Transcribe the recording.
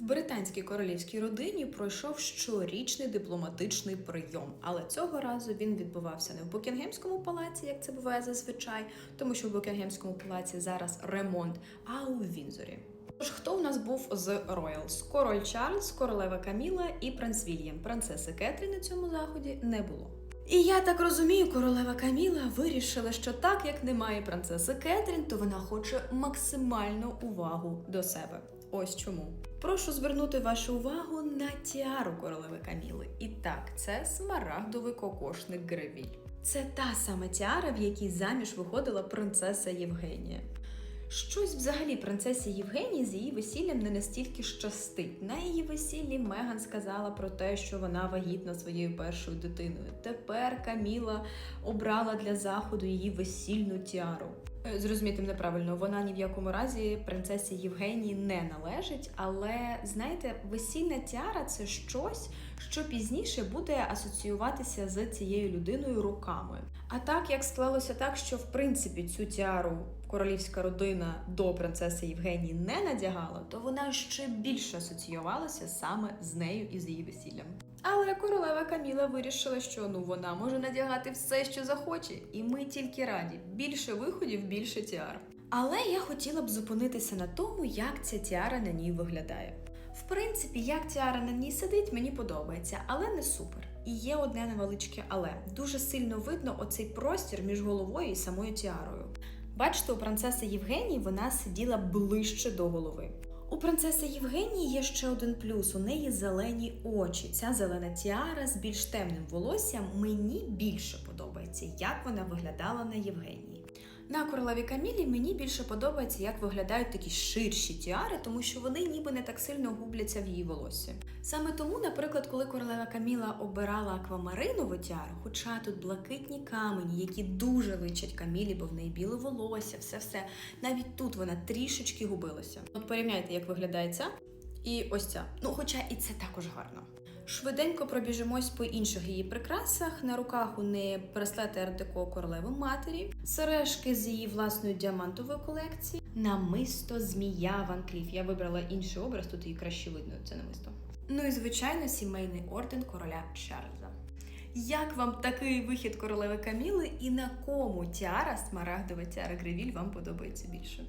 В британській королівській родині пройшов щорічний дипломатичний прийом, але цього разу він відбувався не в Букінгемському палаці, як це буває зазвичай, тому що в Букінгемському палаці зараз ремонт, а у Вінзорі. Тож хто у нас був з Роялс? Король Чарльз, королева Каміла і принц Вільям. Принцеси Кетрі на цьому заході не було. І я так розумію, королева Каміла вирішила, що так як немає принцеси Кетрін, то вона хоче максимальну увагу до себе. Ось чому. Прошу звернути вашу увагу на тіару королеви Каміли. І так, це смарагдовий кокошник Гревіль. Це та сама тіара, в якій заміж виходила принцеса Євгенія. Щось взагалі принцесі Євгенії з її весіллям не настільки щастить. На її весіллі Меган сказала про те, що вона вагітна своєю першою дитиною. Тепер Каміла обрала для заходу її весільну тіару. Е, Зрозумійте мене правильно, вона ні в якому разі принцесі Євгенії не належить, але знаєте, весільна тіара це щось, що пізніше буде асоціюватися з цією людиною роками. А так як склалося так, що в принципі цю тіару королівська родина до принцеси Євгенії не надягала, то вона ще більше асоціювалася саме з нею і з її весіллям. Але королева Каміла вирішила, що ну вона може надягати все, що захоче, і ми тільки раді. Більше виходів, більше тіар. Але я хотіла б зупинитися на тому, як ця тіара на ній виглядає. В принципі, як тіара на ній сидить, мені подобається, але не супер. І є одне невеличке але дуже сильно видно оцей простір між головою і самою тіарою. Бачите, у принцеси Євгенії вона сиділа ближче до голови. У принцеси Євгенії є ще один плюс: у неї зелені очі. Ця зелена тіара з більш темним волоссям мені більше подобається, як вона виглядала на Євгенії. На королеві Камілі мені більше подобається, як виглядають такі ширші тіари, тому що вони ніби не так сильно губляться в її волоссі. Саме тому, наприклад, коли королева Каміла обирала аквамаринову тіару, хоча тут блакитні камені, які дуже личать Камілі, бо в неї біле волосся, все все. Навіть тут вона трішечки губилася. От порівняйте, як виглядає ця і ось ця. Ну, хоча і це також гарно. Швиденько пробіжимось по інших її прикрасах. На руках у неї браслети ардеко королеви матері, сережки з її власної діамантової колекції, намисто змія Ван Кліф. Я вибрала інший образ, тут її краще видно, це намисто. Ну і звичайно, сімейний орден короля Чарльза. Як вам такий вихід королеви Каміли і на кому тіара, смарагдова тіара Гревіль вам подобається більше?